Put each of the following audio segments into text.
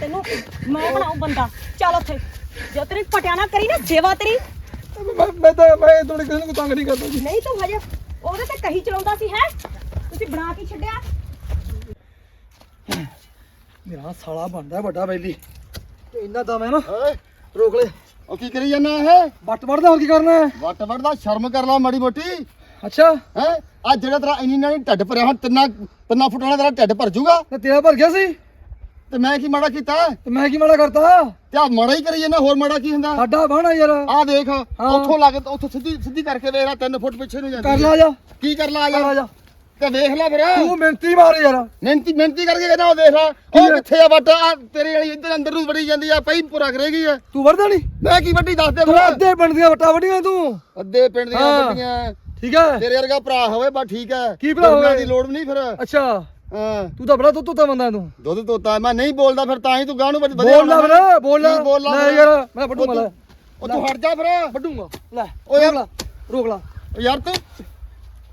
ਤੈਨੂੰ ਮੈਂ ਬਣਾਉ ਬੰਦਾ। ਚੱਲ ਉੱਥੇ। ਜੇ ਤੇਰੀ ਪਟਿਆ ਨਾ ਕਰੀ ਨਾ ਸੇਵਾ ਤੇਰੀ। ਮੈਂ ਮੈਂ ਤਾਂ ਮੈਂ ਤੁਹਾਡੇ ਕਿਸੇ ਨੂੰ ਤੰਗ ਨਹੀਂ ਕਰਦਾ ਜੀ। ਨਹੀਂ ਤੂੰ ਹਜੇ ਉਹਦੇ ਤੇ ਕਹੀ ਚਲਾਉਂਦਾ ਸੀ ਹੈ? ਤੁਸੀਂ ਬਣਾ ਕੇ ਛੱਡਿਆ? ਮੇਰਾ ਸਾਲਾ ਬਣਦਾ ਵੱਡਾ ਬੈਲੀ। ਤੇ ਇੰਨਾ ਦਮ ਹੈ ਨਾ। ਓਏ। ਰੋਕ ਲੈ। ਉਹ ਕੀ ਕਰੀ ਜਾਂਦਾ ਇਹ? ਵੱਟ ਵੜਦਾ ਹੋਰ ਕੀ ਕਰਨਾ ਹੈ? ਵੱਟ ਵੱਟਦਾ ਸ਼ਰਮ ਕਰ ਲਾ ਮਾੜੀ ਮੋਟੀ। ਅੱਛਾ। ਹੈ? ਆ ਜਿਹੜਾ ਤੇਰਾ ਇੰਨੀ ਨਾਲ ਢੱਡ ਭਰਿਆ ਹੁਣ ਤਿੰਨਾ ਤਿੰਨਾ ਫੁੱਟ ਵਾਲਾ ਤੇਰਾ ਢੱਡ ਭਰ ਜੂਗਾ। ਤੇ ਤੇਰਾ ਭਰ ਗਿਆ ਸੀ? ਤੇ ਮੈਂ ਕੀ ਮਾੜਾ ਕੀਤਾ? ਤੇ ਮੈਂ ਕੀ ਮਾੜਾ ਕਰਤਾ? ਤੇ ਆ ਮਾੜਾ ਹੀ ਕਰੀ ਜਾਂਦਾ ਹੋਰ ਮਾੜਾ ਕੀ ਹੁੰਦਾ? ਸਾਡਾ ਬਾਣਾ ਯਾਰ। ਆ ਦੇਖ ਉੱਥੋਂ ਲੱਗ ਉੱਥੋਂ ਸਿੱਧੀ ਸਿੱਧੀ ਕਰਕੇ ਵੇਖ ਲੈ 3 ਫੁੱਟ ਪਿੱਛੇ ਨੂੰ ਜਾਂਦੀ ਕਰ। ਲਾ ਜਾ। ਕੀ ਕਰ ਲਾ ਜਾ? ਤੇ ਵੇਖ ਲੈ ਫਿਰ। ਤੂੰ ਮਿਹਨਤੀ ਮਾਰ ਯਾਰ। ਮਿਹਨਤੀ ਮਿਹਨਤੀ ਕਰਕੇ ਕਹਿੰਦਾ ਉਹ ਦੇਖ ਲਾ ਉਹ? ਕਿੱਥੇ ਆ ਵੱਟ? ਆ ਤੇਰੇ ਵਾਲੀ ਇੱਧਰ ਅੰਦਰ ਨੂੰ ਵੜੀ ਜਾਂਦੀ ਆ ਪਈ ਪੂਰਾ ਕਰੇਗੀ ਆ ਤੂੰ ਵੜਦਾ ਨਹੀਂ? ਮੈਂ ਕੀ ਵੱਡੀ ਦੱਸ ਦੇ ਤੂੰ ਅੱਧੇ ਪਿੰਡ ਦੀਆਂ ਵੱਟਾਂ ਵੱਡੀਆਂ ਤੂੰ। ਅੱਧੇ ਪਿੰਡ ਦੀਆਂ। ਵੱਡੀਆਂ ਠੀਕ ਹੈ। ਤੇਰੇ ਵਰਗਾ ਭਰਾ ਹੋਵੇ ਬਸ ਠੀਕ ਹੈ। ਕੀ ਭਰਾ ਹੋਵੇ? ਦੀ ਲੋੜ ਨਹੀਂ ਫਿਰ। ਅੱਛਾ। ਹਾਂ। ਤੂੰ ਤਾਂ ਬੜਾ ਤੁੱਤਾ ਬੰਦਾ ਤੂੰ। ਦੁੱਧ ਤੋਤਾ ਮੈਂ ਨਹੀਂ ਬੋਲਦਾ ਫਿਰ ਤਾਂ ਹੀ ਤੂੰ ਗਾਂ ਨੂੰ ਵਧੀਆ ਬੋਲ। ਵੀਰੇ ਬੋਲ ਕੀ ਲਾ ਫਿਰ? ਯਾਰ ਮੈਂ ਵੱਡੂਗਾ ਲੈ ਉਹ ਤੂੰ ਹਟ ਜਾ ਫਿਰ। ਵੱਡੂਗਾ ਲੈ। ਓ ਯਾਰ। ਰੋਕ ਲਾ। ਯਾਰ ਤੂੰ।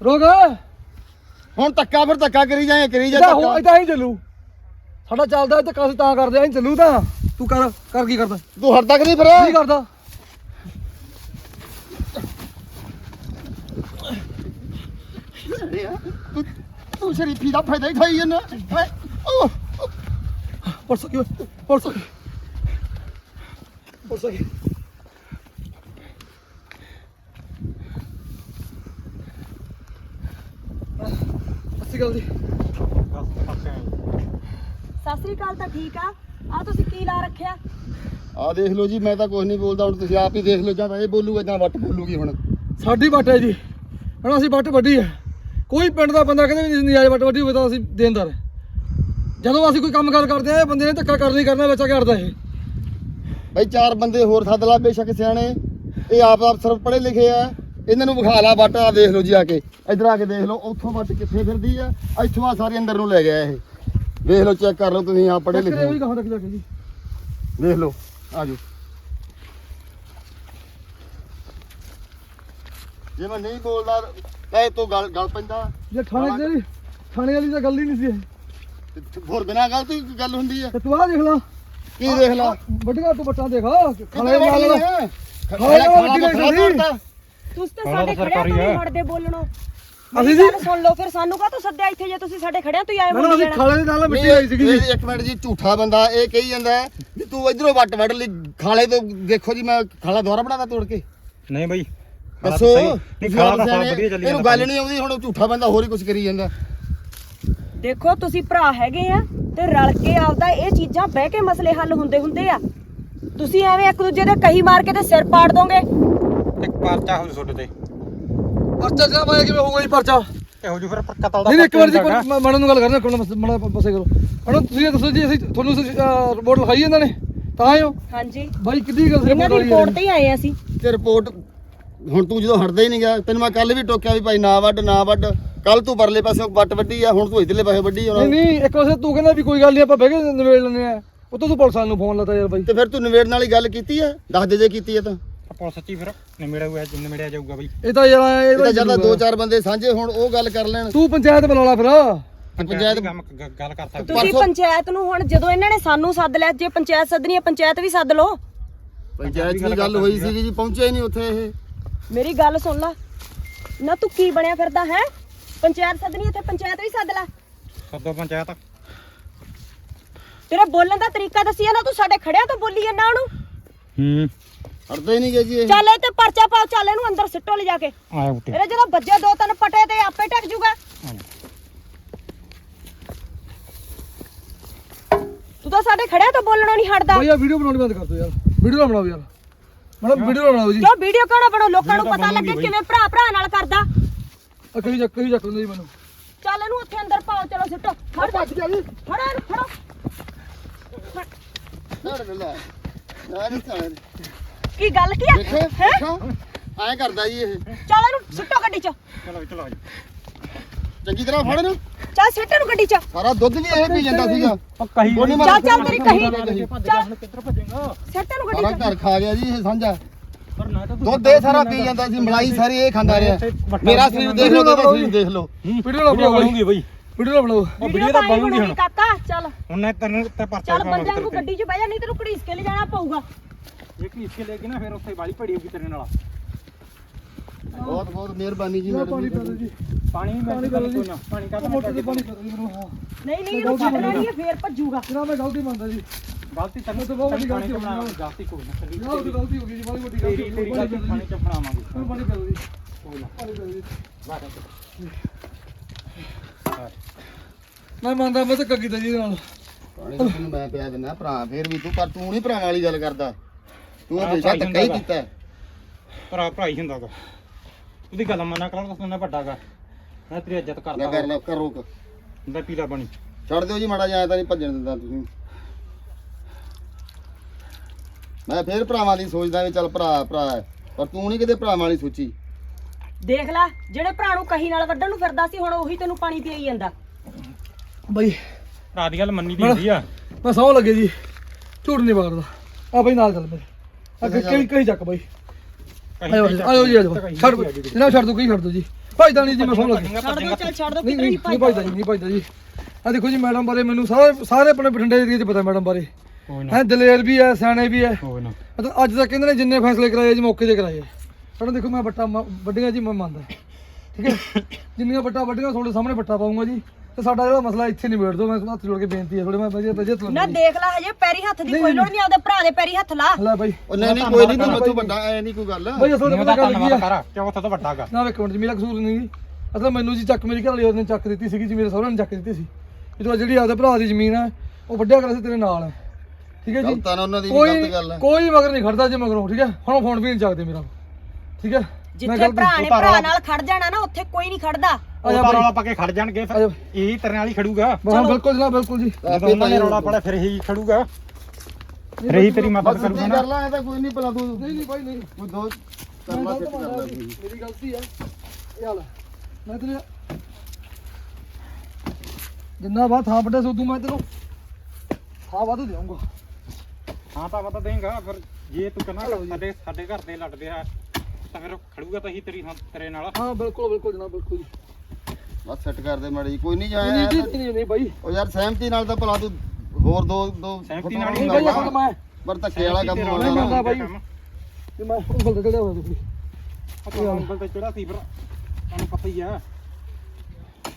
ਰੋਕ। ਹੁਣ ਧੱਕਾ ਫਿਰ ਧੱਕਾ ਕਰੀ ਜਾਏ ਕਰੀ ਜਾ ਧੱਕਾ। ਇਦਾਂ ਹੀ ਚੱਲੂ। ਸਾਡਾ ਚੱਲਦਾ ਤੇ ਕਾਸ ਤਾਂ ਕਰਦੇ ਆਂ ਚੱਲੂ ਤਾਂ। ਤੂੰ ਕਰ ਕਰ ਕੀ ਕਰਦਾ? ਤੂੰ ਹਟ ਤੱਕ ਨਹੀਂ ਫਿਰ? ਕੀ ਕਰਦਾ? ਤੂੰ ਤੂੰ ਸ਼ਰੀਫੀ ਦਾ ਫਾਇਦਾ ਹੀ ਖਾਈ ਜਾਂਦਾ। ਓਏ ਓ ਪੁਲਿਸ ਕੀ ਪੁਲਿਸ ਕੀ ਪੁਲਿਸ ਕੀ ਗੱਲ ਦੀ ਸਤਿ ਸ੍ਰੀ ਅਕਾਲ ਤਾਂ ਠੀਕ ਆ। ਆ ਤੁਸੀਂ ਕੀ ਲਾ ਰੱਖਿਆ? ਆ ਦੇਖ ਲਓ ਜੀ ਮੈਂ ਤਾਂ ਕੁਝ ਨਹੀਂ ਬੋਲਦਾ ਹੁਣ ਤੁਸੀਂ ਆਪ ਹੀ ਦੇਖ ਲਓ ਜਾਂ ਤਾਂ ਇਹ ਬੋਲੂਗਾ ਜਾਂ ਵੱਟ ਬੋਲੂਗੀ ਹੁਣ। ਸਾਡੀ ਵੱਟ ਹੈ ਜੀ। ਹੁਣ ਅਸੀਂ ਵੱਟ ਵੱਡੀ ਹੈ। ਕੋਈ ਪਿੰਡ ਦਾ ਬੰਦਾ ਕਹਿੰਦੇ ਵੀ ਨਹੀਂ ਆਏ ਵੱਟ ਵੱਡੀ ਹੋਵੇ ਤਾਂ ਅਸੀਂ ਦੇਣਦਾਰ ਹੈ। ਜਦੋਂ ਅਸੀਂ ਕੋਈ ਕੰਮ ਕਾਰ ਕਰਦੇ ਆ ਇਹ ਬੰਦੇ ਨੇ ਧੱਕਾ ਕਰਨਾ ਕਰਨਾ ਬੱਚਾ ਕਰਦਾ ਇਹ। ਬਈ ਚਾਰ ਬੰਦੇ ਹੋਰ ਸੱਦ ਲਾ ਬੇਸ਼ੱਕ ਸਿਆਣੇ। ਇਹ ਆਪ ਆਪ ਸਿਰਫ ਪੜ੍ਹੇ ਲਿਖੇ ਆ। ਇਹਨਾਂ ਨੂੰ ਵਿਖਾ ਲਾ ਵੱਟ ਆ ਦੇਖ ਲਓ ਜੀ ਆ ਕੇ। ਇੱਧਰ ਆ ਕੇ ਦੇਖ ਲਓ ਉੱਥੋਂ ਵੱਟ ਕਿੱਥੇ ਫਿਰਦੀ ਆ। ਇੱਥੋਂ ਆ ਸਾਰੇ ਅੰਦਰ ਨੂੰ ਲੈ ਗਿਆ ਇਹ। ਦੇਖ ਲਓ ਚੈੱਕ ਕਰ ਲਓ ਤੁਸੀਂ ਆ ਪੜ੍ਹੇ ਲਿਖੇ ਉਹੀ ਹੋ। ਕਹਾਂ ਤੱਕ ਜਾ ਕੇ ਜੀ? ਦੇਖ ਲਓ ਆਜੋ ਜੇ ਮੈਂ ਨਹੀਂ ਬੋਲਦਾ ਤਾਂ ਤੂੰ ਗੱਲ ਗੱਲ ਪੈਂਦਾ। ਜੇ ਥਾਣੇ ਦੀ ਥਾਣੇ ਵਾਲੀ ਤਾਂ ਗੱਲ ਹੀ ਨਹੀਂ ਸੀ ਇਹ। ਤੇ ਹੋਰ ਬਿਨਾਂ ਗੱਲ ਤੋਂ ਹੀ ਗੱਲ ਹੁੰਦੀ ਆ? ਤੇ ਤੂੰ ਆ ਦੇਖ ਲਾ। ਕੀ ਦੇਖ ਲਾ? ਵੱਡੀਆਂ ਤੂੰ ਬੱਟਾਂ ਦੇਖ। ਨਾਲ। ਵਾਲੀ ਖਾਲੇ ਵਾਲੀ ਵੱਡੀ ਰਹੀ। ਤੁਸੀਂ ਤਾਂ ਸਾਡੇ ਖੜਿਆ ਤੋਂ ਨਹੀਂ ਹਟਦੇ ਬੋਲਣੋਂ। ਅਸੀਂ ਜੀ- ਸੁਣ ਲਓ ਫਿਰ ਸਾਨੂੰ ਕਾ ਸੱਦਿਆ ਇੱਥੇ ਜੇ ਤੁਸੀਂ ਸਾਡੇ ਖੜਿਆ ਤੁਸੀਂ ਆਏ ਮੈਨੂੰ ਬੋਲੀ ਅਸੀਂ ਖਾਲੇ ਦੇ ਨਾਲ ਮਿੱਟੀ ਆਈ ਸੀਗੀ। ਜੀ ਇੱਕ ਮਿੰਟ ਜੀ ਝੂਠਾ ਬੰਦਾ ਇਹ ਕਹੀ ਜਾਂਦਾ ਹੈ ਵੀ ਤੂੰ ਇਧਰੋਂ ਵੱਟ ਵੱਢ ਲਈ ਖਾਲੇ ਤੋਂ ਦੇਖੋ ਜੀ ਮੈਂ ਖਾਲਾ ਦੁਆਰਾ ਬਣਾਦਾ ਤੋੜ ਕੇ। ਨਹੀਂ ਬਈ। ਦੱਸੋ। ਨਹੀਂ ਖਾਲਾ ਤਾਂ ਵਧੀਆ ਚੱਲੀ ਇਹਨੂੰ ਗੱਲ ਨਹੀਂ ਆਉਂਦੀ ਹੁਣ ਉਹ ਝੂਠਾ ਬੰਦਾ ਹੋਰ ਹੀ ਕੁਝ ਕਰੀ ਜਾਂਦਾ। ਦੇਖੋ ਤੁਸੀਂ ਭਰਾ ਹੈਗੇ ਆ ਤੇ ਰਲ ਕੇ ਆਪਦਾ ਇਹ ਚੀਜ਼ਾਂ ਬਹਿ ਕੇ ਮਸਲੇ ਹੱਲ ਹੁੰਦੇ ਹੁੰਦੇ ਆ। ਤੁਸੀਂ ਐਵੇਂ ਇੱਕ ਦੂਜੇ ਦੇ ਕਹੀ ਮਾਰ ਕੇ ਤੇ ਸਿਰ ਪਾੜ ਦੋਗੇ। ਇੱਕ ਪਰਚਾ ਹੋ ਤੁਹਾਡੇ ਤੇ। ਪਰਚਾ ਜਾ ਪਾਇਆ? ਕਿਵੇਂ ਹੋਊਗਾ ਜੀ ਪਰਚਾ? ਇਹੋ ਜਿਹੀ ਫਿਰ ਕਤਲ ਦਾ ਨਹੀਂ ਇੱਕ ਵਾਰ ਜੀ ਪਰਚਾ ਮੈਂ ਮੜਨ ਨੂੰ ਗੱਲ ਕਰਨਾ ਕੋਲ ਮੜਾ ਪਾਸੇ ਕਰੋ। ਮੈਡਮ ਤੁਸੀਂ ਇਹ ਦੱਸੋ ਜੀ ਅਸੀਂ ਤੁਹਾਨੂੰ ਰਿਪੋਰਟ ਲਿਖਾਈ ਇਹਨਾਂ ਨੇ? ਤਾਂ ਆਇਓ ਹਾਂਜੀ। ਬਾਈ ਕਿੱਡੀ ਗੱਲ ਸੀ ਇਹਨਾਂ ਦੀ ਰਿਪੋਰਟ ਤੇ ਹੀ ਆਏ ਆ ਅਸੀਂ। ਤੇ ਰਿਪੋਰਟ ਹੁਣ ਤੂੰ ਜਦੋਂ ਹਟਦਾ ਹੀ ਨਹੀਂ ਗਿਆ ਤੈਨੂੰ ਮੈਂ ਕੱਲ ਵੀ ਟੋਕਿਆ ਵੀ ਭਾਈ ਨਾ ਵੱਢ ਨਾ ਵੱਢ। ਕੱਲ ਤੂੰ ਪਰਲੇ ਪਾਸੇ ਵੱਟ ਵੱਢੀ ਆ ਹੁਣ ਤੂੰ ਇਧਰਲੇ ਪਾਸੇ ਵੱਢੀ ਨਹੀਂ ਹੁਣ ਨਹੀਂ ਇੱਕ ਵਾਰ ਤੂੰ ਕਹਿੰਦਾ ਵੀ ਕੋਈ ਗੱਲ ਨਹੀਂ ਆਪਾਂ ਬਹਿ ਕੇ ਨਿਬੇੜ ਲੈਂਦੇ ਆ। ਉਤੋਂ ਤੂੰ ਪੁਲਿਸ ਨੂੰ ਫੋਨ ਲਾਤਾ ਯਾਰ ਬਾਈ। ਤੇ ਫਿਰ ਤੂੰ ਨਿਵੇੜਨ ਵਾਲੀ ਗੱਲ ਕੀਤੀ ਆ? ਦੱਸ ਦੇ ਜੇ ਕੀਤੀ ਆ ਤਾਂ। ਪੁਲਿਸ ਸੱਚੀ ਫਿਰ ਨਿਮੜਿਆ ਹੋਇਆ ਜਿੰਨ ਮਿਲਿਆ ਜਾਊਗਾ ਬਈ। ਇਹ ਤਾਂ ਯਾਰ ਇਹ ਤਾਂ ਜ਼ਿਆਦਾ ਦੋ ਚਾਰ ਬੰਦੇ ਸਾਂਝੇ ਹੁਣ ਉਹ ਗੱਲ ਕਰ ਲੈਣ। ਤੂੰ ਪੰਚਾਇਤ ਬੁਲਾ ਲਾ ਫਿਰ। ਪੰਚਾਇਤ- ਗੱਲ ਕਰ ਸਕਦੇ ਤੁਸੀਂ ਪੰਚਾਇਤ ਨੂੰ ਹੁਣ ਜਦੋਂ ਇਹਨਾਂ ਨੇ ਸਾਨੂੰ ਸੱਦ ਲਿਆ ਜੇ ਪੰਚਾਇਤ ਸੱਦਣੀ ਹੈ ਪੰਚਾਇਤ ਵੀ ਸੱਦ ਲਓ। ਪੰਚਾਇਤ ਦੀ ਗੱਲ ਹੋਈ ਸੀਗੀ ਜੀ ਪਹੁੰਚਿਆ ਹੀ ਨਹੀਂ ਉੱਥੇ ਇਹ। ਮੇਰੀ ਗੱਲ ਸੁਣ ਲੈ। ਨਾ ਤੂੰ ਕੀ ਬਣਿਆ ਫਿਰਦਾ ਹੈ? ਪੰਚਾਇਤ ਸੱਦਣੀ ਇੱਥੇ ਪੰਚਾਇਤ ਵੀ ਸੱਦ ਲੈ। ਸੱਦੋ ਪੰਚਾਇਤ। ਤੇਰਾ ਬੋਲਣ ਦਾ ਤਰੀਕਾ ਦੱਸਿਆ ਨਾ ਤੂੰ ਸਾਡੇ ਖੜਿਆ ਤੋਂ ਬੋਲੀ ਜਾਂਦਾ ਉਹਨੂੰ। ਹੂੰ। ਹਟਦਾ ਹੀ ਨਹੀਂ ਗਿਆ ਜੀ ਇਹ। ਚੱਲ ਇਹ ਤੇ ਪਰਚਾ ਪਾਓ ਚੱਲ ਇਹਨੂੰ ਅੰਦਰ ਸਿੱਟੋ ਲੈ ਜਾ ਕੇ। ਆਇਆ ਉੱਤੇ ਇਹਦੇ ਜਦੋਂ ਵੱਜੇ ਦੋ ਤਿੰਨ ਪਟੇ ਤੇ ਆਪੇ ਟਕ ਜੂਗਾ। ਤੂੰ ਤਾਂ ਸਾਡੇ ਖੜਿਆ ਤੋਂ ਬੋਲਣੋਂ ਨਹੀਂ ਹਟਦਾ। ਬਾਈ ਆ ਵੀਡੀਓ ਬਣਾਉਣੀ ਬੰਦ ਕਰ ਦੋ ਯਾਰ। ਵੀਡੀਓ ਨਾ ਬਣਾਓ ਯਾਰ। ਮੈਡਮ ਵੀਡੀਓ ਨਾ ਬਣਾਓ ਜੀ। ਕਿਉਂ ਵੀਡੀਓ ਕਿਉਂ ਨਾ ਬਣਾਓ? ਲੋਕਾਂ ਨੂੰ ਪਤਾ ਲੱਗੇ ਕਿਵੇਂ ਭਰਾ ਭਰਾ ਨਾਲ ਕਰਦਾ। ਆ ਕਹੀ ਚੱਕ ਕਹੀ ਚੱਕ ਲੈਂਦੇ ਜੀ ਮੈਨੂੰ। ਚੱਲ ਇਹਨੂੰ ਉੱਥੇ ਅੰਦਰ ਪਾਓ ਚਲੋ ਸਿੱਟੋ। ਫੜ ਭੱਜ ਗਿਆ ਜੀ। ਫੜੋ ਇਹਨੂੰ ਫੜੋ। ਛੱਡ ਲੈ ਨਾ ਨਹੀਂ ਛੱਡ ਕੀ ਗੱਲ ਕੀ ਆ? ਦੇਖੋ ਐਂ ਕਰਦਾ ਜੀ ਇਹ। ਚੱਲ ਇਹਨੂੰ ਸਿੱਟੋ ਗੱਡੀ 'ਚ। ਚਲੋ ਚਲੋ ਚੰਗੀ ਤਰ੍ਹਾਂ ਫੜ ਨੂੰ ਚੱਲ ਸਿੱਟ ਇਹਨੂੰ ਗੱਡੀ 'ਚ। ਸਾਰਾ ਦੁੱਧ ਵੀ ਇਹ ਪੀ ਜਾਂਦਾ ਸੀਗਾ। ਪੱਕਾ ਹੀ ਕੋਈ ਨੀ ਚੱਲ ਚੱਲ ਤੇਰੀ ਕਹੀ। ਚੱਲ। ਕਿੱਧਰ ਭੱਜੇਗਾ? ਸਿੱਟ ਇਹਨੂੰ ਗੱਡੀ ਸਾਰਾ 'ਚ। ਘਰ ਖਾ ਗਿਆ ਜੀ ਇਹ ਸਾਂਝਾ। ਪਰ ਨਾ ਤਾਂ ਦੁੱਧ ਇਹ ਸਾਰਾ ਪੀ ਜਾਂਦਾ ਸੀ ਮਲਾਈ ਸਾਰੀ ਇਹ ਖਾਂਦਾ ਰਿਹਾ। ਮੇਰਾ ਸਰੀਰ ਦੇਖ ਲਓ ਤੇ ਇਹਦਾ ਸਰੀਰ ਦੇਖ ਲਓ। ਵੀਡੀਓ ਨਾ ਵੀਡੀਓ ਬਣਾਓ ਬਾਈ। ਵੀਡੀਓ ਨਾ ਬਣਾਓ। ਉਹ ਵੀਡੀਓ ਤਾਂ ਬਣੂਗੀ ਹੁਣ ਕਾਕਾ ਚੱਲ। ਹੁਣ ਮੈਂ ਤੈਨੂੰ ਤੇ ਪਰਚਾ ਚੱਲ ਬੰਦਿਆਂ ਨੂੰ ਤੇਰੇ ਗੱਡੀ 'ਚ ਬਹਿ ਜਾ ਨਹੀਂ ਤੈਨੂੰ ਘੜੀਸ ਕੇ ਲੈ ਜਾਣਾ ਪਊਗਾ। ਇਹ ਘੀਸ ਕੇ ਲੈ ਕੇ ਨਾ ਫਿਰ ਉੱਥੇ ਵਾਲੀ ਭੜੀ ਹੋਊਗੀ ਤੇਰੇ ਨਾਲ। ਬਹੁਤ ਬਹੁਤ ਮਿਹਰਬਾਨੀ ਜੀ ਨਾ ਮੈਡਮ ਪਾਣੀ ਪਾਣੀ ਮੈਂ ਪਾਣੀ ਤੈਨੂੰ ਕਰੋ ਕੋਈ ਨਾ ਪਾਣੀ ਕਾ ਮੋਟਰ ਤੇ ਪਾਣੀ ਕਰ ਦਿਓ ਮੈਨੂੰ ਹਾਂ ਨਹੀਂ ਨਹੀਂ ਇਹਨੂੰ ਛੱਡਣਾ ਨਹੀਂ ਫੇਰ ਭੱਜੂਗਾ ਜਨਾਬ ਮੈਂ ਗਲਤੀ ਮੰਨਦਾ ਜੀ। ਗਲਤੀ ਤੈਨੂੰ ਉਹ ਤਾਂ ਬਹੁਤ ਵੱਡੀ ਪਾਣੀ ਗਲਤੀ ਚ ਹੋ ਗਈ। ਬਣਾ ਗਲਤੀ ਕੋਈ ਨਾ ਚੱਲੀ ਜਨਾਬ ਦੀ ਗਲਤੀ ਹੋ ਗਈ ਜੀ ਬੜੀ ਵੱਡੀ ਤੇਰੀ ਗਲਤੀ ਤੇਰੀ ਗਲਤੀ ਪਾਣੀ ਚ ਬਣਾਵਾਂਗੇ। ਮੈਨੂੰ ਪਾਣੀ ਪਾ ਦਿਓ ਜੀ। ਕੋਈ ਨਾ। ਪਾਣੀ ਪਾ ਦਿਓ ਜੀ। ਵਾਹ ਮੈਂ ਮੰਨਦਾ ਮੈਂ ਤਾਂ ਕੱਗੀ ਤਾਂ ਜੀ ਇਹਦੇ ਨਾਲ। ਪਾਣੀ ਤਾਂ ਤੈਨੂੰ ਮੈਂ ਪਿਆ ਦਿੰਦਾ ਭਰਾ ਫੇਰ ਵੀ ਤੂੰ ਪਰ ਤੂੰ ਨਹੀਂ ਭਰਾਵਾਂ ਵਾਲੀ ਗੱਲ ਕਰਦਾ। ਤੂੰ ਹਮੇਸ਼ਾ ਧੱਕਾ ਹੀ ਹੁੰਦਾ ਕੀਤਾ। ਹੈ। ਭਰਾ ਭਰਾ ਹੀ ਹੁੰਦਾਗਾ ਉਹਦੀ ਗੱਲ ਮੰਨਾ ਕਰ ਤਾਂ ਮੈਂ ਵੱਡਾਗਾ ਮੈਂ ਤੇਰੀ ਇੱਜ਼ਤ ਨਾ ਕਰਦਾ ਕਰ ਲੈ ਕਰ ਰੋਕ। ਮੈਂ ਪੀਲਾ ਬਣੀ ਛੱਡ ਦਿਓ ਜੀ ਮਾੜਾ ਜਿਹਾ ਐਂ ਤਾਂ ਨਹੀਂ ਭੱਜਣ ਦਿੰਦਾ ਤੁਸੀਂ। ਮੈਂ ਫੇਰ ਭਰਾਵਾਂ ਦੀ ਸੋਚਦਾ ਵੀ ਚੱਲ ਭਰਾ ਭਰਾ ਹੈ। ਪਰ ਤੂੰ ਨਹੀਂ ਕਿਤੇ ਭਰਾਵਾਂ ਵਾਲੀ ਸੋਚੀ। ਦੇਖ ਲੈ ਜਿਹੜੇ ਭਰਾ ਨੂੰ ਕਹੀ ਨਾਲ ਵੱਢਣ ਨੂੰ ਫਿਰਦਾ ਸੀ ਹੁਣ ਉਹੀ ਤੈਨੂੰ ਪਾਣੀ ਪਿਆਈ ਜਾਂਦਾ। ਬਾਈ ਭਰਾ ਦੀ ਗੱਲ ਮੰਨੀ ਦੀ ਹੁੰਦੀ ਆ। ਮੈਂ ਸੌ ਲੱਗੇ ਜੀ। ਝੂਠ ਨਹੀਂ ਮਾਰਦਾ। ਆ ਬਾਈ ਨਾਲ ਚੱਲ ਮੇਰੇ। ਅੱਗੇ ਕਈ ਕਈ ਚੱਕ ਬਾਈ। ਆਇਓ ਆਇਓ ਜੀ ਆਜੋ ਛੱਡ ਜਨਾਬ ਛੱਡ ਦੋ ਕਈ ਛੱਡ ਦੋ ਜੀ। ਭਾਈਦਾ ਨਹੀਂ ਜੀ ਮੈਂ ਸੌ ਲੱਗੇ। ਛੱਡ ਦੋ ਚੱਲ ਛੱਡ ਦੋ ਨਹੀਂ ਕਿਤੇ ਨਹੀਂ ਨਹੀਂ ਨਹੀਂ ਭਾਈਦਾ ਜੀ ਨਹੀਂ ਭਾਈਦਾ ਜੀ ਆ ਦੇਖੋ ਜੀ ਮੈਡਮ ਬਾਰੇ ਮੈਨੂੰ ਸਾਰੇ ਸਾਰੇ ਆਪਣੇ ਬਠਿੰਡੇ ਏਰੀਏ 'ਚ ਪਤਾ ਮੈਡਮ ਬਾਰੇ। ਕੋਈ ਨਾ। ਹੈ ਦਲੇਰ ਵੀ ਹੈ ਸਿਆਣੇ ਵੀ ਹੈ। ਕੋਈ ਨਾ। ਮਤਲਬ ਅੱਜ ਤੱਕ ਕਹਿੰਦੇ ਨੇ ਜਿੰਨੇ ਫੈਸਲੇ ਕਰਾਏ ਜੀ ਮੌਕੇ ਤੇ ਕਰਾਏ ਪਰ ਦੇਖੋ ਮੈਂ ਬੱਟਾ ਵੱਡੀਆਂ ਜੀ ਮੈਂ ਮੰਨਦਾ। ਠੀਕ ਹੈ? ਜਿੰਨੀਆਂ ਬੱਟਾ ਵੱਡੀਆਂ ਤੁਹਾਡੇ ਸਾਹਮਣੇ ਬੱਟਾ ਪਾਉਂਗਾ ਜੀ। ਤੇ ਸਾਡਾ ਜਿਹੜਾ ਮਸਲਾ ਇੱਥੇ ਨਹੀਂ ਵੇੜ ਦੋ ਮੈਂ ਹੱਥ ਜੋੜ ਕੇ ਬੇਨਤੀ ਹੈ ਥੋੜੇ ਮੈਂ ਵਜੇ ਵਜੇ ਨਾ ਦੇਖ ਲੈ ਹਜੇ ਪੈਰੀ ਹੱਥ ਦੀ ਕੋਈ ਲੋੜ ਨਹੀਂ ਆਪਦੇ ਭਰਾ ਦੇ ਪੈਰੀ ਹੱਥ ਲਾ। ਲੈ ਬਾਈ। ਉਹ ਨਹੀਂ ਨਹੀਂ ਕੋਈ ਨਹੀਂ ਤੂੰ ਮੈਥੋਂ ਵੱਡਾ ਐ ਨਹੀਂ ਕੋਈ ਗੱਲ। ਬਾਈ ਅਸਲ ਵਿੱਚ ਗੱਲ ਕੀ ਹੈ ਕਰ ਕਿਉਂ ਉੱਥੇ ਤਾਂ ਵੱਡਾਗਾ ਨਾ ਇੱਕ ਮਿੰਟ ਜੀ ਮੇਰਾ ਕਸੂਰ ਨਹੀਂ। ਜੀ ਅਸਲ ਮੈਨੂੰ ਜੀ ਚੱਕ ਮੇਰੀ ਘਰ ਵਾਲੀ ਉਹਨੇ ਚੱਕ ਦਿੱਤੀ ਸੀਗੀ ਜੀ ਮੇਰੇ ਸਹੁਰੇ ਨੇ ਚੱਕ ਦਿੱਤੀ ਸੀ। ਇਹ ਤੋਂ ਜਿਹੜੀ ਆਪਦੇ ਭਰਾ ਦੀ ਜ਼ਮੀਨ ਹੈ ਉਹ ਵੱਡਿਆ ਕਰਾ ਸੀ ਤੇਰੇ ਨਾਲ। ਹੈ ਠੀਕ ਹੈ ਜੀ? ਗਲਤ ਆ ਨਾ ਉਹਨਾਂ ਦੀ ਵੀ ਕੋਈ ਗਲਤ ਗੱਲ ਹੈ। ਕੋਈ ਮਗਰ ਨਹੀਂ ਖੜਦਾ ਜੇ ਮਗਰੋਂ ਠੀਕ ਹੈ? ਹੁਣ ਫੋਨ ਵੀ ਨਹੀਂ ਚੱਕਦੇ ਮੇਰਾ। ਠੀਕ ਹੈ? ਜਿੱਥੇ ਗਲਤੀ- ਭਰਾ ਨੇ ਭਰਾ ਨਾਲ ਖੜ ਜਾਣਾ ਨਾ ਉੱਥੇ ਕੋਈ ਨਹੀਂ ਖੜਦਾ। ਆ ਜਾ ਉਹ ਬਾਈ। ਰੌਲਾ ਪਾ ਕੇ ਖੜ ਜਾਣਗੇ ਫਿਰ ਆਜਾ। ਇਹੀ ਤੇਰੇ ਨਾਲ ਹੀ ਖੜੂਗਾ। ਹਾਂ ਬਿਲਕੁਲ ਜਨਾਬ ਬਿਲਕੁਲ ਜੀ। ਜਦੋਂ ਉਹਨਾਂ ਨੇ ਰੌਲਾ ਪਾੜਿਆ ਫਿਰ ਇਹੀ ਖੜੂਗਾ। ਫਿਰ ਇਹੀ ਤੇਰੀ ਮਦਦ ਕਰੂਗਾ ਨਾ। ਕਰ ਲਾ ਐ ਤਾਂ ਕੋਈ ਨਹੀਂ ਭਲਾ ਤੂੰ। ਨਹੀਂ ਨਹੀਂ ਭਾਈ ਨਹੀਂ। ਕੋਈ ਦੋ ਕਰ ਲਾ ਫਿੱਟ ਕਰ ਲਾ ਕੋਈ ਮੇਰੀ ਗਲਤੀ ਹੈ ਇਹ ਹਾਲ ਹੈ। ਮੈਂ ਤੇਰੇ ਜਿੰਨਾ ਬਾਤ ਥਾਂ ਵੱਡਾ ਸੋ ਤੂੰ ਮੈਂ ਤੈਨੂੰ ਥਾਂ ਵੱਧ ਦੇਵਾਂਗਾ ਹਾਂ ਤਾਂ ਪਤਾ ਦੇਂਗਾ ਫਿਰ ਜੇ ਤੂੰ ਕਹਿੰਦਾ ਸਾਡੇ ਸਾਡੇ ਘਰ ਦੇ ਲੜਦੇ ਆ ਤਾਂ ਫਿਰ ਖੜੂਗਾ ਤਾਂ ਹੀ ਤੇਰੀ ਥਾਂ ਤੇਰੇ ਨਾਲ। ਹਾਂ ਬਿਲਕੁਲ ਬਿਲਕੁਲ ਜਨਾਬ ਬਿਲਕੁਲ ਜੀ। ਬਸ ਸੈੱਟ ਕਰ ਦੇ ਮਾੜੀ ਕੋਈ ਨਹੀਂ ਜਾਇਆ ਜੀ, ਨਹੀਂ ਨਹੀਂ ਬਾਈ। ਉਹ ਯਾਰ ਸਹਿਮਤੀ ਨਾਲ ਤਾਂ ਭਲਾ ਤੂੰ ਹੋਰ ਦੋ ਦੋ ਸਹਿਮਤੀ ਨਾਲ ਨਹੀਂ ਬਾਈ ਮੈਂ ਪਰ ਧੱਕੇ ਵਾਲਾ ਕੰਮ ਨਹੀਂ ਹੋਣਾ ਬਾਈ ਤੇ ਮੈਂ ਉਂਗਲ ਤੇ ਚੜਿਆ ਹੋਇਆ ਤੁਸੀਂ ਉਂਗਲ ਤੇ ਚੜਾ ਸੀ ਫਿਰ ਤੁਹਾਨੂੰ ਪਤਾ ਹੀ ਆ।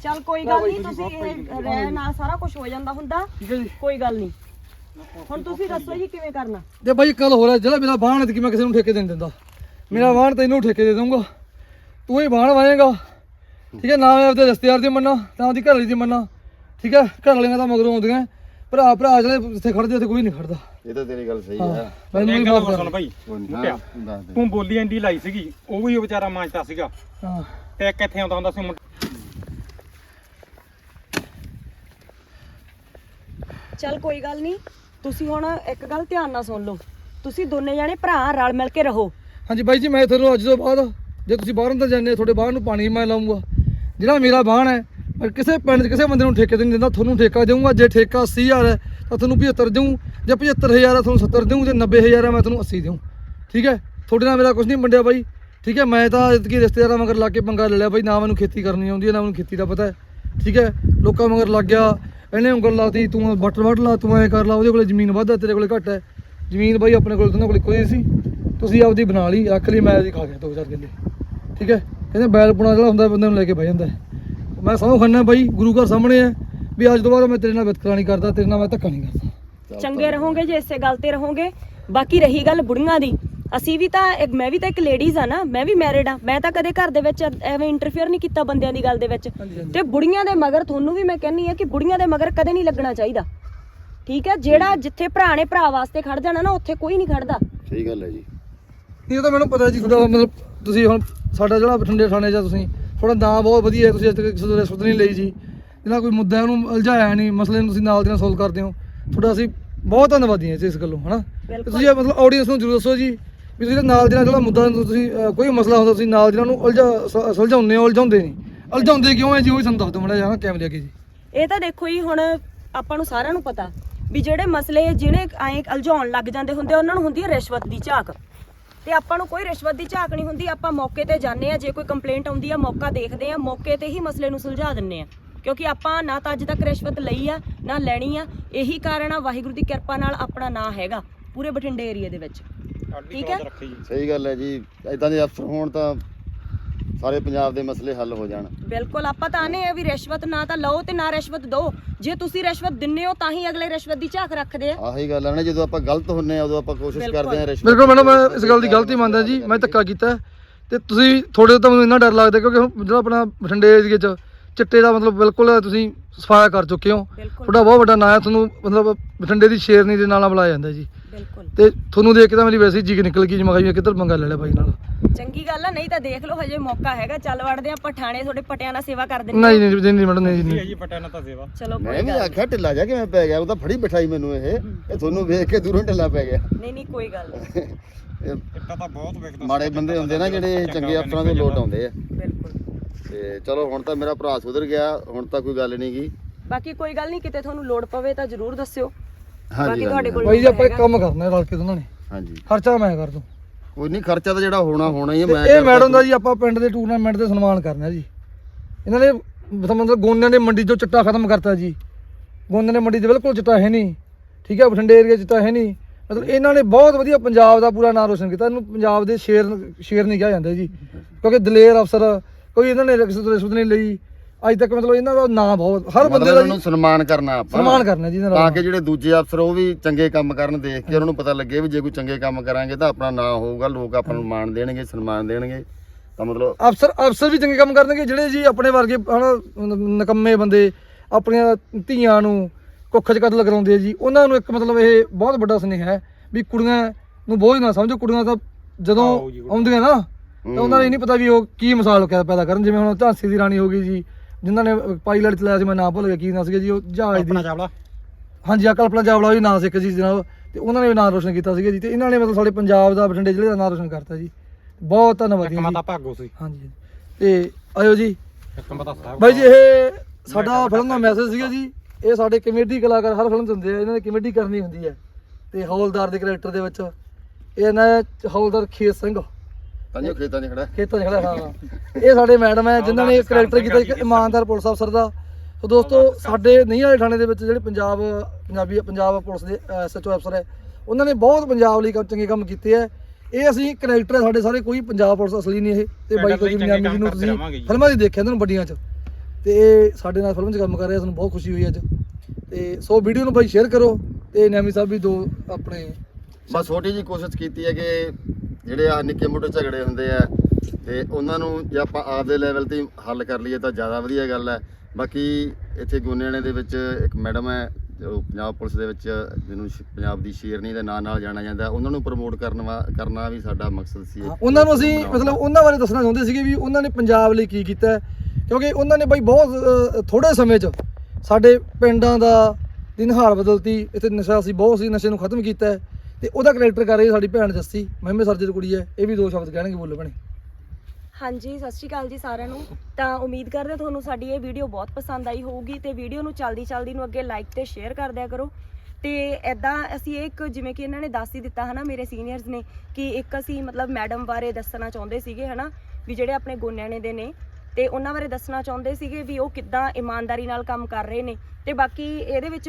ਚੱਲ ਕੋਈ ਗੱਲ ਨਹੀਂ ਤੁਸੀਂ ਇਹ ਰਹਿ ਸਾਰਾ ਕੁਝ ਹੋ ਜਾਂਦਾ ਹੁੰਦਾ। ਠੀਕ ਹੈ ਜੀ। ਕੋਈ ਗੱਲ ਨਹੀਂ। ਹੁਣ ਤੁਸੀਂ ਦੱਸੋ ਜੀ ਕਿਵੇਂ ਕਰਨਾ? ਤੇ ਬਾਈ ਕੱਲ ਹੋ ਰਿਹਾ ਜਿਹੜਾ ਮੇਰਾ ਬਾਣ ਹੈ ਕਿ ਮੈਂ ਕਿਸੇ ਨੂੰ ਠੇਕੇ ਦੇ ਨਹੀਂ ਦਿੰਦਾ? ਮੇਰਾ ਬਾਣ ਤੈਨੂੰ ਠੇਕੇ ਦੇ ਦਊਂਗਾ। ਤੂੰ ਹੀ ਬਾਣ ਵਾਏਗਾ। ਠੀਕ ਹੈ ਨਾ ਮੈਂ ਆਪਦੇ ਰਿਸ਼ਤੇਦਾਰ ਦੀ ਮੰਨਾ ਨਾ ਉਹਦੀ ਘਰ ਵਾਲੀ ਦੀ ਮੰਨਾ। ਠੀਕ ਹੈ ਘਰ ਵਾਲੀਆਂ ਤਾਂ ਮਗਰੋਂ ਆਉਂਦੀਆਂ ਭਰਾ ਭਰਾ ਜਿਹੜੇ ਇੱਥੇ ਖੜਦੇ ਉੱਥੇ ਕੋਈ ਨਹੀਂ ਖੜਦਾ ਇਹ ਤਾਂ ਤੇਰੀ ਗੱਲ ਸਹੀ ਹਾਂ ਮੈਨੂੰ ਵੀ ਇੱਕ ਗੱਲ ਮਾਫ ਹੋਰ ਕਰ। ਸੁਣ ਭਾਈ। ਤੂੰ ਬੋਲੀ ਐਂਡੀ ਲਾਈ ਸੀਗੀ ਉਹ ਵੀ ਉਹ ਵਿਚਾਰਾ ਮਾਂਜਦਾ ਸੀਗਾ। ਹਾਂ। ਤੇ ਇੱਕ ਇੱਥੇ ਆਉਂਦਾ ਹੁੰਦਾ ਸੀ ਮੁੰਡਾ। ਚੱਲ ਕੋਈ ਗੱਲ ਨਹੀਂ। ਤੁਸੀਂ ਹੁਣ ਇੱਕ ਗੱਲ ਧਿਆਨ ਨਾਲ ਸੁਣ ਲਓ। ਤੁਸੀਂ ਦੋਨੇ ਜਾਣੇ ਭਰਾ ਰਲ ਮਿਲ ਕੇ ਰਹੋ। ਹਾਂਜੀ ਬਾਈ ਜੀ ਮੈਂ ਤੁਹਾਨੂੰ ਅੱਜ ਤੋਂ ਬਾਅਦ ਜੇ ਤੁਸੀਂ ਬਾਹਰ ਅੰਦਰ ਜਾਂਦੇ ਹੋ, ਤੁਹਾਡੇ ਬਾਹਰ ਨੂੰ ਪਾਣੀ ਮੈਂ ਲਾਉਂਗਾ ਜਿਹੜਾ ਮੇਰਾ ਬਾਣ ਹੈ ਮੈਂ ਕਿਸੇ ਪਿੰਡ 'ਚ ਕਿਸੇ ਬੰਦੇ ਨੂੰ ਠੇਕੇ ਤੇ ਨਹੀਂ ਦਿੰਦਾ ਤੁਹਾਨੂੰ ਠੇਕਾ ਦੇਊਂਗਾ। ਜੇ ਠੇਕਾ 80000 ਹੈ ਤਾਂ ਤੁਹਾਨੂੰ 75 ਦੇਊਂ। ਜੇ 75000 ਹੈ ਤੁਹਾਨੂੰ 70 ਦੇਊਂ। ਜੇ 90000 ਹੈ ਮੈਂ ਤੁਹਾਨੂੰ 80 ਦੇਊਂ। ਠੀਕ ਹੈ? ਤੁਹਾਡੇ ਨਾਲ ਮੇਰਾ ਕੁਝ ਨਹੀਂ ਵੰਡਿਆ ਬਾਈ। ਠੀਕ ਹੈ? ਮੈਂ ਤਾਂ ਇਤਕੀ ਰਿਸ਼ਤੇਦਾਰਾਂ ਮਗਰ ਲਾ ਕੇ ਪੰਗਾ ਲੈ ਲਿਆ ਬਾਈ। ਨਾ ਮੈਨੂੰ ਖੇਤੀ ਕਰਨੀ ਆਉਂਦੀ ਹੈ ਨਾ ਮੈਨੂੰ ਖੇਤੀ ਦਾ ਪਤਾ ਹੈ। ਠੀਕ ਹੈ? ਲੋਕਾਂ ਮਗਰ ਲੱਗ ਗਿਆ। ਇਹਨੇ ਉਂਗਲ ਲਾਤੀ ਤੂੰ ਬੱਟ ਵੱਢ ਲਾ ਤੂੰ ਐ ਕਰ ਲਾ ਉਹਦੇ ਕੋਲੇ ਜ਼ਮੀਨ ਵੱਧ ਹੈ ਤੇਰੇ ਕੋਲੇ ਘੱਟ ਹੈ। ਜ਼ਮੀਨ ਬਾਈ ਆਪਣੇ ਕੋਲ ਉਹਨਾਂ ਕੋਲ ਕੋਈ ਨਹੀਂ ਸੀ। ਤੁਸੀਂ ਆਪਦੀ ਬਣਾ ਲਈ ਰੱਖ ਲਈ ਮੈਂ ਇਹਦੀ ਖਾ ਗਿਆ ਦੋ ਚਾਰ ਕਿੱਲੇ। ਠੀਕ ਹੈ? ਕਹਿੰਦੇ ਬੈਲ ਪੁਣਾ ਜਿਹੜਾ ਹੁੰਦਾ ਬੰਦੇ ਨੂੰ ਲੈ ਕੇ ਬਹਿ ਜਾਂਦਾ। ਮੈਂ ਸਹੁੰ ਖੰਨਾ ਬਾਈ ਗੁਰੂ ਘਰ ਸਾਹਮਣੇ ਹੈ ਵੀ ਅੱਜ ਤੋਂ ਬਾਅਦ ਮੈਂ ਤੇਰੇ ਨਾਲ ਵਿਤਕਰਾ ਨਹੀਂ ਕਰਦਾ ਤੇਰੇ ਨਾਲ ਮੈਂ ਧੱਕਾ ਨਹੀਂ ਕਰਦਾ। ਚੰਗੇ ਰਹੋਗੇ ਜੇ ਇਸੇ ਗੱਲ ਤੇ ਰਹੋਗੇ। ਬਾਕੀ ਰਹੀ ਗੱਲ ਬੁੜੀਆਂ ਦੀ। ਅਸੀਂ ਵੀ ਤਾਂ ਇੱਕ ਮੈਂ ਵੀ ਤਾਂ ਇੱਕ ਲੇਡੀਜ਼ ਆ ਨਾ ਮੈਂ ਵੀ ਮੈਰਿਡ ਆ। ਮੈਂ ਤਾਂ ਕਦੇ ਘਰ ਦੇ ਵਿੱਚ ਐਵੇਂ ਇੰਟਰਫੇਅਰ ਨਹੀਂ ਕੀਤਾ ਬੰਦਿਆਂ ਦੀ ਗੱਲ ਦੇ ਵਿੱਚ। ਤੇ ਬੁੜੀਆਂ ਦੇ ਮਗਰ ਤੁਹਾਨੂੰ ਵੀ ਮੈਂ ਕਹਿੰਨੀ ਆ ਕਿ ਬੁੜੀਆਂ ਦੇ ਮਗਰ ਕਦੇ ਨਹੀਂ ਲੱਗਣਾ ਚਾਹੀਦਾ। ਠੀਕ ਹੈ? ਜਿਹੜਾ ਜਿੱਥੇ ਭਰਾ ਨੇ ਭਰਾ ਵਾਸਤੇ ਖੜ ਜਾਣਾ ਨਾ ਉੱਥੇ ਕੋਈ ਨਹੀਂ ਖੜਦਾ। ਸਹੀ ਗੱਲ ਹੈ ਜੀ। ਇਹ ਤਾਂ ਮੈਨੂੰ ਪਤਾ ਜੀ। ਤੁਹਾਡਾ ਮਤਲਬ ਤੁਸੀਂ ਹੁਣ ਸਾਡਾ ਜਿਹੜਾ ਬਠਿੰਡੇ ਥਾਣੇ ਆ ਤੁਸੀਂ ਤੁਹਾਡਾ ਨਾਂ ਬਹੁਤ ਵਧੀਆ ਹੈ ਤੁਸੀਂ ਅੱਜ ਤੱਕ ਕਿਸੇ ਤੋਂ ਰਿਸ਼ਵਤ ਨਹੀਂ ਲਈ ਜੀ। ਜਿਹੜਾ ਕੋਈ ਮੁੱਦਾ ਉਹਨੂੰ ਉਲਝਾਇਆ ਨਹੀਂ ਮਸਲੇ ਨੂੰ ਤੁਸੀਂ ਨਾਲ ਦੀ ਨਾਲ ਸੋਲਵ ਕਰਦੇ ਹੋ। ਤੁਹਾਡਾ ਅਸੀਂ ਬਹੁਤ ਧੰਨਵਾਦੀ ਹਾਂ ਜੀ ਇਸ ਗੱਲੋਂ ਹਨਾ। ਤੁਸੀਂ ਇਹ ਮਤਲਬ ਆਡੀਅנס ਨੂੰ ਜ਼ਰੂਰ ਦੱਸੋ ਜੀ ਵੀ ਤੁਸੀਂ ਨਾਲ ਦੀ ਨਾਲ ਜਿਹੜਾ ਮੁੱਦਾ ਤੁਸੀਂ ਕੋਈ ਮਸਲਾ ਹੁੰਦਾ ਤੁਸੀਂ ਨਾਲ ਦੀ ਨਾਲ ਉਹਨੂੰ ਉਲਝਾ ਸੁਲਝਾਉਂਦੇ ਹੋ ਉਲਝਾਉਂਦੇ ਨਹੀਂ। ਉਲਝਾਉਂਦੇ ਕਿਉਂ ਹੈ ਜੀ ਉਹ ਸਾਨੂੰ ਦੱਸ ਦਿਓ ਮੜਾ ਜਾਣਾ ਕੈਮਰੇ ਅੱਗੇ ਜੀ। ਇਹ ਤਾਂ ਦੇਖੋ ਜੀ ਹੁਣ ਆਪਾਂ ਨੂੰ ਸਾਰਿਆਂ ਨੂੰ ਪਤਾ ਵੀ ਜਿਹੜੇ ਮਸਲੇ ਜਿਹਨੇ ਐਂ ਉਲਝਾਉਣ ਲੱਗ ਜਾਂਦੇ ਹੁੰਦੇ ਉਹਨਾਂ ਨੂੰ ਹੁੰਦੀ ਹੈ ਰਿਸ਼ਵਤ ਦੀ ਝਾਕ। ਤੇ ਆਪਾਂ ਨੂੰ ਕੋਈ ਰਿਸ਼ਵਤ ਦੀ ਝਾਕ ਨਹੀਂ ਹੁੰਦੀ ਆਪਾਂ ਮੌਕੇ ਤੇ ਜਾਂਦੇ ਆ ਜੇ ਕੋਈ ਕੰਪਲੇਂਟ ਆਉਂਦੀ ਆ ਮੌਕਾ ਦੇਖਦੇ ਆ ਮੌਕੇ ਤੇ ਹੀ ਮਸਲੇ ਨੂੰ ਸੁਲਝਾ ਦਿੰਨੇ ਆ ਕਿਉਂਕਿ ਆਪਾਂ ਨਾ ਤਾਂ ਅੱਜ ਤੱਕ ਰਿਸ਼ਵਤ ਲਈ ਆ ਨਾ ਲੈਣੀ ਆ ਇਹੀ ਕਾਰਨ ਆ ਵਾਹਿਗੁਰੂ ਦੀ ਕਿਰਪਾ ਨਾਲ ਆਪਣਾ ਨਾਂ ਹੈਗਾ ਪੂਰੇ ਬਠਿੰਡੇ ਏਰੀਆ ਦੇ ਵਿੱਚ। ਠੀਕ ਹੈ। ਸਹੀ ਗੱਲ ਹੈ ਜੀ ਇਦਾਂ ਦੇ ਅਫਸਰ ਹੋਣ ਤਾਂ ਸਾਰੇ ਪੰਜਾਬ ਦੇ ਮਸਲੇ ਹੱਲ ਹੋ ਜਾਣ। ਬਿਲਕੁਲ ਆਪਾਂ ਤਾਂ ਆਨੇ ਆ ਵੀ ਰਿਸ਼ਵਤ ਨਾ ਤਾਂ ਲਓ ਤੇ ਨਾ ਰਿਸ਼ਵਤ ਦਿਓ। ਜੇ ਤੁਸੀਂ ਰਿਸ਼ਵਤ ਦਿੰਨੇ ਹੋ ਤਾਂ ਹੀ ਅਗਲੇ ਰਿਸ਼ਵਤ ਦੀ ਝਾਕ ਰੱਖਦੇ ਆ। ਆਹੀ ਗੱਲ ਹੈ ਨਾ ਜਦੋਂ ਆਪਾਂ ਗਲਤ ਹੁੰਨੇ ਆ ਉਦੋਂ ਆਪਾਂ ਕੋਸ਼ਿਸ਼ ਬਿਲਕੁਲ। ਕਰਦੇ ਆ ਰਿਸ਼ਵਤ ਬਿਲਕੁਲ ਮੈਡਮ ਮੈਂ ਇਸ ਗੱਲ ਦੀ ਗਲਤੀ ਮੰਨਦਾ ਜੀ ਮੈਂ ਧੱਕਾ ਕੀਤਾ। ਤੇ ਤੁਸੀਂ ਤੁਹਾਡੇ ਤੋਂ ਮੈਨੂੰ ਇੰਨਾ ਡਰ ਲੱਗਦਾ ਕਿਉਂਕਿ ਹੁਣ ਜਿਹੜਾ ਆਪਣਾ ਬਠਿੰਡੇ ਏਰੀਏ 'ਚ ਚਿੱਟੇ ਦਾ ਮਤਲਬ ਬਿਲਕੁਲ ਤੁਸੀਂ ਸਫਾਇਆ ਕਰ ਚੁੱਕੇ ਹੋ। ਬਿਲਕੁਲ। ਤੁਹਾਡਾ ਬਹੁਤ ਵੱਡਾ ਨਾਂ ਹੈ ਤੁਹਾਨੂੰ ਮਤਲਬ ਬਠਿੰਡੇ ਦੀ ਸ਼ੇਰਨੀ ਦੇ ਨਾਲ ਬੁਲਾਇਆ ਜਾਂਦਾ ਜੀ। ਬਿਲਕੁਲ। ਤੇ ਤੁਹਾਨੂੰ ਦੇਖ ਕੇ ਤਾਂ ਮੇਰੀ ਵੈਸੇ ਹੀ ਜੀਗ ਨਿਕਲ ਗਈ ਜੀ ਮੈਂ ਕਿਹਾ ਜੀ ਕਿੱਧਰ ਮੰਗਾ ਲੈ ਲਿਆ ਬਾਈ ਨਾਲ। ਚੰਗੀ ਗੱਲ ਆ ਨਹੀਂ ਤਾਂ ਦੇਖ ਲਓ ਹਜੇ ਮੌਕਾ ਹੈਗਾ ਚੱਲ ਵੜਦੇ ਆ ਆਪਾਂ ਥਾਣੇ ਤੁਹਾਡੇ ਪਟਿਆਂ ਨਾਲ ਸੇਵਾ ਕਰ ਦਿੰਦੇ ਨਹੀਂ ਨਹੀਂ ਨਹੀਂ ਨਹੀਂ ਮੈਡਮ ਨਹੀਂ ਜੀ ਨਹੀਂ। ਜੀ ਪਟਿਆਲਾ ਤਾਂ ਸੇਵਾ। ਚਲੋ ਮੈਂ ਕੋਈ ਵੀ ਗੱਲ ਨੀ। ਆਖਿਆ ਢਿੱਲਾ ਜਾ ਕਿਵੇਂ ਪੈ ਗਿਆ ਉਹ ਤਾਂ ਫੜੀ ਬਿਠਾਈ ਮੈਨੂੰ ਇਹ। ਇਹ ਤੁਹਾਨੂੰ ਵੇਖ ਕੇ ਦੂਰੋਂ ਢਿੱਲਾ ਪੈ ਗਿਆ। ਨਹੀਂ ਨਹੀਂ ਕੋਈ ਗੱਲ ਨੀ। ਇਹ ਇੱਟਾ ਤਾਂ ਬਹੁਤ ਵਿਕਦਾ ਮਾੜੇ ਬੰਦੇ ਹੁੰਦੇ ਨਾ ਜਿਹੜੇ ਚੰਗੇ ਅਫਸਰਾਂ ਤੋਂ ਲੋਟ ਆਉਂਦੇ ਆ। ਬਿਲਕੁਲ। ਤੇ ਚਲੋ ਹੁਣ ਤਾਂ ਮੇਰਾ ਭਰਾ ਸੁਧਰ ਗਿਆ ਹੁਣ ਤਾਂ ਕੋਈ ਗੱਲ ਨਹੀਂ ਗੀ। ਬਾਕੀ ਕੋਈ ਗੱਲ ਨਹੀਂ ਕਿਤੇ ਤੁਹਾਨੂੰ ਲੋੜ ਪਵੇ ਤਾਂ ਜ਼ਰੂਰ ਦੱਸਿਓ। ਹਾਂਜੀ, ਬਾਕੀ ਤੁਹਾਡੇ ਕੋਲ ਬਾਈ ਜੀ ਆਪਾਂ ਇੱਕ। ਕੰਮ ਕਰਨਾ ਹੈ ਰਲ ਕੇ ਦੋਨਾਂ ਨੇ। ਹਾਂਜੀ। ਖਰਚਾ ਮੈਂ ਕਰ ਦੂੰ। ਕੋਈ ਨਹੀਂ ਖਰਚਾ ਤਾਂ ਜਿਹੜਾ ਹੋਣਾ ਹੋਣਾ ਹੀ ਹੈ ਮੈਂ ਇਹ ਮੈਡਮ ਦਾ ਜੀ ਆਪਾਂ ਪਿੰਡ ਦੇ ਟੂਰਨਾਮੈਂਟ ਦੇ ਸਨਮਾਨ ਕਰਨਾ ਜੀ। ਇਹਨਾਂ ਨੇ ਮਤਲਬ ਗੋਨਿਆਂ ਦੇ ਮੰਡੀ ਚੋਂ ਚਿੱਟਾ ਖਤਮ ਕਰਤਾ ਜੀ। ਗੋਨਿਆਂ ਦੇ ਮੰਡੀ 'ਚ ਬਿਲਕੁਲ ਚਿੱਟਾ ਹੈ ਨਹੀਂ। ਠੀਕ ਹੈ ਬਠਿੰਡੇ ਏਰੀਆ ਚਿੱਟਾ ਹੈ ਨਹੀਂ। ਮਤਲਬ ਇਹਨਾਂ ਨੇ ਬਹੁਤ ਵਧੀਆ ਪੰਜਾਬ ਦਾ ਪੂਰਾ ਨਾਮ ਰੋਸ਼ਨ ਕੀਤਾ। ਇਹਨੂੰ ਪੰਜਾਬ ਦੇ ਸ਼ੇਰ ਸ਼ੇਰ ਨਹੀਂ ਕਿਹਾ ਜਾਂਦਾ ਜੀ। ਕਿਉਂਕਿ ਦਲੇਰ ਅਫਸਰ ਕੋਈ ਇਹਨਾਂ ਨੇ ਰਿਸ਼ਵਤ ਨਹੀਂ ਲਈ। ਅੱਜ ਤੱਕ ਮਤਲਬ ਇਹਨਾਂ ਦਾ ਨਾਮ ਬਹੁਤ ਹਰ ਬੰਦੇ ਮਤਲਬ ਦਾ ਉਹਨੂੰ ਜੀ ਸਨਮਾਨ ਕਰਨਾ ਆਪਾਂ। ਸਨਮਾਨ ਕਰਨਾ ਜੀ ਇਹਨਾਂ ਤਾਂ ਦਾ ਕਿ ਜਿਹੜੇ ਦੂਜੇ ਅਫਸਰ ਉਹ ਵੀ ਚੰਗੇ ਕੰਮ ਕਰਨ ਦੇਖ ਕੇ ਉਹਨਾਂ ਨੂੰ ਪਤਾ ਲੱਗੇ ਵੀ ਜੇ ਕੋਈ ਚੰਗੇ ਕੰਮ ਕਰਾਂਗੇ ਤਾਂ ਆਪਣਾ ਨਾਂ ਹੋਊਗਾ ਲੋਕ ਆਪਾਂ ਨੂੰ ਮਾਣ ਦੇਣਗੇ ਸਨਮਾਨ ਦੇਣਗੇ। ਤਾਂ ਮਤਲਬ ਅਫਸਰ ਅਫਸਰ ਵੀ ਚੰਗੇ ਕੰਮ ਕਰਨਗੇ ਜਿਹੜੇ ਜੀ ਆਪਣੇ ਵਰਗੇ ਹਨਾ ਨਕੰਮੇ ਬੰਦੇ ਆਪਣੀਆਂ ਧੀਆਂ ਨੂੰ ਕੁੱਖ 'ਚ ਕਤਲ ਕਰਾਉਂਦੇ ਆ ਜੀ ਉਹਨਾਂ ਨੂੰ ਇੱਕ ਮਤਲਬ ਇਹ ਬਹੁਤ ਵੱਡਾ ਸੁਨੇਹਾ ਹੈ ਵੀ ਕੁੜੀਆਂ ਨੂੰ ਬੋਝ ਨਾ ਸਮਝੋ ਕੁੜੀਆਂ ਤਾਂ ਜਦੋਂ ਆਓ ਜੀ, ਆਉਂਦੀਆਂ ਨਾ ਤਾਂ ਉਹਨਾਂ ਨੂੰ ਇਹ ਨਹੀਂ ਪਤਾ ਵੀ ਉਹ ਕੀ ਮਿਸਾਲ ਕਿਆ ਪੈਦਾ ਕਰਨ ਜਿਵੇਂ ਹੁਣ ਝਾਂਸੀ ਦੀ ਰਾਣੀ ਹੋ ਗਈ ਜੀ ਜਿਨ੍ਹਾਂ ਨੇ ਪਾਇਲਟ ਚਲਾਇਆ ਸੀ ਮੈਂ ਨਾਂ ਭੁੱਲ ਗਿਆ ਕੀ ਨਾਂ ਸੀਗਾ ਜੀ ਉਹ ਜਹਾਜ਼ ਦੀ। ਆਪਣਾ ਚਾਵਲਾ? ਹਾਂਜੀ ਆ ਕਲਪਨਾ ਚਾਵਲਾ ਵੀ ਨਾਂ ਸਿੱਖ ਜੀ ਜਨਾਬ ਤੇ ਉਹਨਾਂ ਨੇ ਵੀ ਨਾਂ ਰੋਸ਼ਨ ਕੀਤਾ ਸੀਗਾ ਜੀ ਤੇ ਇਹਨਾਂ ਨੇ ਮਤਲਬ ਸਾਡੇ ਪੰਜਾਬ ਦਾ ਬਠਿੰਡੇ ਜ਼ਿਲ੍ਹੇ ਦਾ ਨਾਂ ਰੋਸ਼ਨ ਕਰਤਾ ਜੀ। ਬਹੁਤ ਧੰਨਵਾਦ ਇੱਕ ਜੀ ਮਾਤਾ ਭਾਗੋ ਸੀ। ਹਾਂਜੀ। ਤੇ ਆਇਓ ਜੀ। ਇੱਕ ਮਾਤਾ ਸਾਹਿਬ ਬਾਈ ਜੀ ਇਹ ਸਾਡਾ ਫਿਲਮ ਦਾ ਮੈਸੇਜ ਸੀਗਾ ਜੀ ਇਹ ਸਾਡੇ ਕਮੇਡੀ ਕਲਾਕਾਰ ਹਰ ਫਿਲਮ ਹੁੰਦੇ ਆ ਇਹਨਾਂ ਨੇ ਕਮੇਡੀ ਕਰਨੀ ਹੁੰਦੀ ਹੈ ਤੇ ਹੌਲਦਾਰ ਦੇ ਕੈਰੈਕਟਰ ਦੇ ਵਿੱਚ ਇਹ ਨਾ ਹੌਲਦਾਰ ਖੇਤ ਸਿੰਘ। ਤਾਂ ਜੋ ਖੇਤਾਂ 'ਚ ਖੜਾ। ਖੇਤਾਂ 'ਚ ਖੜਾ ਹਾਂ ਇਹ ਸਾਡੇ ਮੈਡਮ ਹੈ ਜਿਨ੍ਹਾਂ ਨੇ ਕੈਰੈਕਟਰ ਕੀਤਾ ਇੱਕ ਇਮਾਨਦਾਰ ਪੁਲਿਸ ਅਫਸਰ ਦਾ। ਸੋ ਦੋਸਤੋ ਸਾਡੇ ਨਹੀਂ ਵਾਲੇ ਥਾਣੇ ਦੇ ਵਿੱਚ ਜਿਹੜੇ ਪੰਜਾਬ ਪੰਜਾਬੀ ਪੰਜਾਬ ਪੁਲਿਸ ਦੇ ਐਸਐਚਓ ਅਫਸਰ ਹੈ ਉਹਨਾਂ ਨੇ ਬਹੁਤ ਪੰਜਾਬ ਲਈ ਕੰਮ ਚੰਗੇ ਕੰਮ ਕੀਤੇ ਆ ਇਹ ਅਸੀਂ ਕੈਰੈਕਟਰ ਹੈ ਸਾਡੇ ਸਾਰੇ ਕੋਈ ਪੰਜਾਬ ਪੁਲਿਸ ਅਸਲੀ ਨਹੀਂ ਇਹ। ਤੇ ਬਾਈ ਕੋਈ ਚੰਗੇ ਮਿਆਮੀ ਕੰਮ ਜੀ ਨੂੰ ਕਰਦੇ ਤੁਸੀਂ ਰਵਾਂਗੇ ਜੀ। ਫਿਲਮਾਂ 'ਚ ਦੇਖਿਆ ਇਹਨਾਂ ਨੂੰ ਵੱਡੀਆਂ 'ਚ। ਤੇ ਇਹ ਸਾਡੇ ਨਾਲ ਫਿਲਮ 'ਚ ਕੰਮ ਕਰ ਰਿਹਾ ਸਾਨੂੰ ਬਹੁਤ ਖੁਸ਼ੀ ਹੋਈ ਅੱਜ। ਤੇ ਸੋ ਵੀਡੀਓ ਨੂੰ ਬਾਈ ਸ਼ੇਅਰ ਕਰੋ ਤੇ ਨਿਆਮੀ ਸਾਹਿਬ ਵੀ ਦੋ ਆਪਣੇ ਬਸ ਛੋਟੀ ਜੀ ਕੋਸ਼ਿਸ਼ ਕੀਤੀ ਹੈ ਕਿ ਜਿਹੜੇ ਆ ਨਿੱਕੇ ਮੋਟੇ ਝਗੜੇ ਹੁੰਦੇ ਆ ਤੇ ਉਹਨਾਂ ਨੂੰ ਜੇ ਆਪਾਂ ਆਪਦੇ ਲੈਵਲ ਤੇ ਹੱਲ ਕਰ ਲਈਏ ਤਾਂ ਜ਼ਿਆਦਾ ਵਧੀਆ ਗੱਲ ਹੈ। ਬਾਕੀ ਇੱਥੇ ਗੋਨਿਆਣੇ ਦੇ ਵਿੱਚ ਇੱਕ ਮੈਡਮ ਹੈ ਜੋ ਪੰਜਾਬ ਪੁਲਿਸ ਦੇ ਵਿੱਚ ਜਿਹਨੂੰ ਸ਼- ਪੰਜਾਬ ਦੀ ਸ਼ੇਰਨੀ ਦੇ ਨਾਂ ਨਾਲ ਜਾਣਿਆ ਜਾਂਦਾ ਉਹਨਾਂ ਨੂੰ ਪ੍ਰਮੋਟ ਕਰਨ ਵਾ ਕਰਨਾ ਵੀ ਸਾਡਾ ਮਕਸਦ ਸੀ। ਉਹਨਾਂ ਨੂੰ ਅਸੀਂ ਮਤਲਬ ਉਹਨਾਂ ਬਾਰੇ ਦੱਸਣਾ ਚਾਹੁੰਦੇ ਸੀਗੇ ਵੀ ਉਹਨਾਂ ਨੇ ਪੰਜਾਬ ਲਈ ਕੀ ਕੀਤਾ ਕਿਉਂਕਿ ਉਹਨਾਂ ਨੇ ਬਈ ਬਹੁਤ ਅ, ਥੋੜੇ ਸਮੇਂ 'ਚ ਸਾਡੇ ਪਿੰਡਾਂ ਦਾ ਦਿਨ ਹਾਲ ਬਦਲਤੀ ਇੱਥੇ ਨਸ਼ਾ ਸੀ ਬਹੁਤ ਸੀ ਨਸ਼ੇ ਨੂੰ ਖਤਮ ਕੀਤਾ ਤੇ ਉਹਦਾ ਕੈਰੈਕਟਰ ਕਰ ਰਹੀ ਸਾਡੀ ਭੈਣ ਜੱਸੀ ਮਹਿਮੇ ਸਰਜੇ ਦੀ ਕੁੜੀ ਹੈ, ਇਹ ਵੀ ਦੋ ਸ਼ਬਦ ਕਹਿਣਗੇ, ਬੋਲੋ ਭਣੇ। ਹਾਂਜੀ, ਸਤਿ ਸ਼੍ਰੀ ਅਕਾਲ ਜੀ ਸਾਰਿਆਂ ਨੂੰ। ਤਾਂ ਉਮੀਦ ਕਰਦੇ ਹਾਂ ਤੁਹਾਨੂੰ ਸਾਡੀ ਇਹ ਵੀਡੀਓ ਬਹੁਤ ਪਸੰਦ ਆਈ ਹੋਊਗੀ ਤੇ ਵੀਡੀਓ ਨੂੰ ਚਲਦੀ ਚਲਦੀ ਨੂੰ ਅੱਗੇ ਲਾਈਕ ਤੇ ਸ਼ੇਅਰ ਕਰ ਦਿਆ ਕਰੋ। ਤੇ ਐਦਾਂ ਅਸੀਂ ਇਹ ਇੱਕ ਜਿਵੇਂ ਕਿ ਇਹਨਾਂ ਨੇ ਦੱਸ ਹੀ ਦਿੱਤਾ ਹਨਾ ਮੇਰੇ ਸੀਨੀਅਰਸ ਨੇ ਕਿ ਇੱਕ ਅਸੀਂ ਮਤਲਬ ਮੈਡਮ ਬਾਰੇ ਦੱਸਣਾ ਚਾਹੁੰਦੇ ਸੀਗੇ ਹਨਾ, ਵੀ ਜਿਹੜੇ ਆਪਣੇ ਗੋਨਿਆਣੇ ਦੇ ਨੇ ਤੇ ਉਹਨਾਂ ਬਾਰੇ ਦੱਸਣਾ ਚਾਹੁੰਦੇ ਸੀਗੇ ਵੀ ਉਹ ਕਿੱਦਾਂ ਇਮਾਨਦਾਰੀ ਨਾਲ ਕੰਮ ਕਰ ਰਹੇ ਨੇ। ਤੇ ਬਾਕੀ ਇਹਦੇ ਵਿੱਚ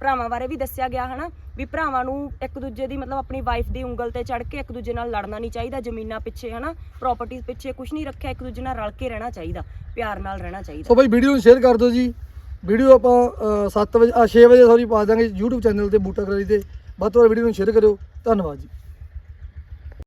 ਭਰਾਵਾਂ ਬਾਰੇ ਵੀ ਦੱਸਿਆ ਗਿਆ ਹਨਾ, ਵੀ ਭਰਾਵਾਂ ਨੂੰ ਇੱਕ ਦੂਜੇ ਦੀ ਮਤਲਬ ਆਪਣੀ ਵਾਈਫ ਦੀ ਉਂਗਲ ਤੇ ਚੜ ਕੇ ਇੱਕ ਦੂਜੇ ਨਾਲ ਲੜਨਾ ਨਹੀਂ ਚਾਹੀਦਾ, ਜ਼ਮੀਨਾਂ ਪਿੱਛੇ ਹਨਾ ਪ੍ਰਾਪਰਟੀਆਂ ਪਿੱਛੇ ਕੁਝ ਨਹੀਂ ਰੱਖਿਆ, ਇੱਕ ਦੂਜੇ ਨਾਲ ਰਲ ਕੇ ਰਹਿਣਾ ਚਾਹੀਦਾ, ਪਿਆਰ ਨਾਲ ਰਹਿਣਾ ਚਾਹੀਦਾ। ਸੋ ਬਾਈ ਵੀਡੀਓ ਨੂੰ ਸ਼ੇਅਰ ਕਰ ਦਿਓ ਜੀ। ਵੀਡੀਓ ਆਪਾਂ 7 ਵਜੇ ਆ 6 ਵਜੇ ਸੌਰੀ ਪਾ ਦਾਂਗੇ YouTube ਚੈਨਲ ਤੇ ਬੂਟਾ ਕਰਾਰੀ ਤੇ। ਵੱਧ ਤੋਂ ਵੱਧ ਵੀਡੀਓ ਨੂੰ ਸ਼ੇਅਰ ਕਰਿਓ। ਧੰਨਵਾਦ ਜੀ।